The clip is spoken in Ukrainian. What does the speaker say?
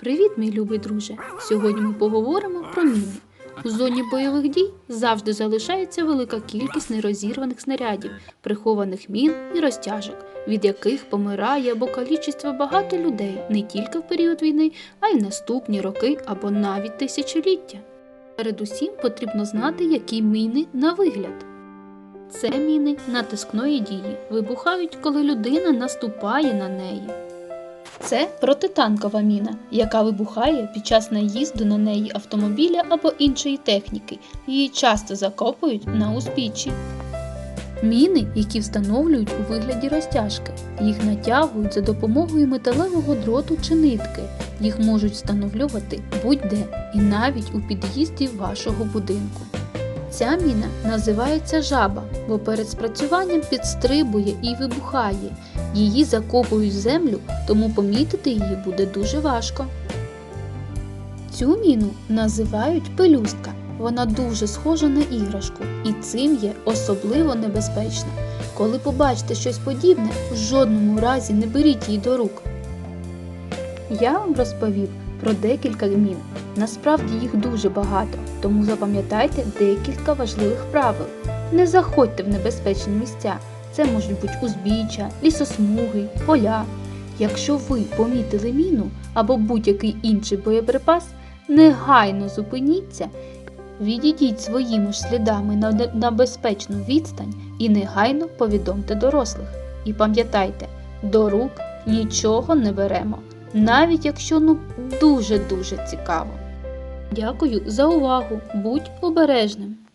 Привіт, мій любий друже! Сьогодні ми поговоримо про міни. У зоні бойових дій завжди залишається велика кількість нерозірваних снарядів, прихованих мін і розтяжок, від яких помирає або калічиться багато людей не тільки в період війни, а й в наступні роки або навіть тисячоліття. Передусім потрібно знати, які міни на вигляд. Це міни натискної дії, вибухають, коли людина наступає на неї. Це протитанкова міна, яка вибухає під час наїзду на неї автомобіля або іншої техніки. Її часто закопують на узбіччі. Міни, які встановлюють у вигляді розтяжки. Їх натягують за допомогою металевого дроту чи нитки. Їх можуть встановлювати будь-де і навіть у під'їзді вашого будинку. Ця міна називається жаба, бо перед спрацюванням підстрибує і вибухає. Її закопують в землю, тому помітити її буде дуже важко. Цю міну називають пелюстка. Вона дуже схожа на іграшку і цим є особливо небезпечна. Коли побачите щось подібне, в жодному разі не беріть її до рук. Я вам розповів про декілька мін. Насправді їх дуже багато, тому запам'ятайте декілька важливих правил. Не заходьте в небезпечні місця. Це можуть бути узбіччя, лісосмуги, поля. Якщо ви помітили міну або будь-який інший боєприпас, негайно зупиніться, відійдіть своїми ж слідами на, на безпечну відстань і негайно повідомте дорослих. І пам'ятайте, до рук нічого не беремо, навіть якщо ну дуже-дуже цікаво. Дякую за увагу. Будь обережним!